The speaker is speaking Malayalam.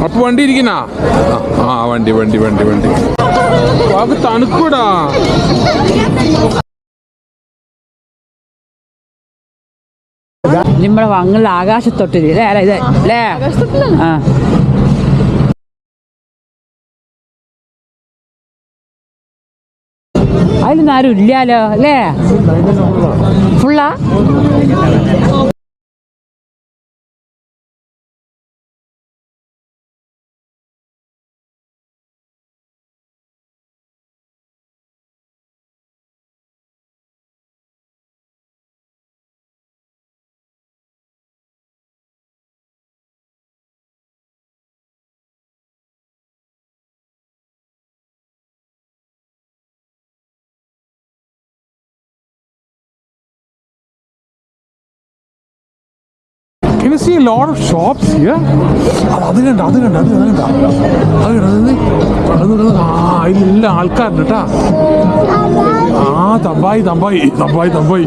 അപ്പൊ വണ്ടി ഇരിക്കണ ആ വണ്ടി വണ്ടി വണ്ടി വണ്ടി. അത് തണുക്കൂടാ. നിങ്ങളെ വങ്ങൽ ആകാശത്തൊട്ടിൽ അല്ലേ അല്ല ഇത് അല്ലേ ആ. അതിലൊന്നും ആരും ഇല്ലാലോ അല്ലേ ഫുള്ളാ? You see a lot of shops here? അത് കണ്ട അത് കണ്ട അത് കണ്ട. അത് കണ്ട ആ ഇതിലെല്ലാം ആൾക്കാരുണ്ട് കേട്ടാ. ആ തമ്പായി തമ്പായി തമ്പായി തമ്പായി.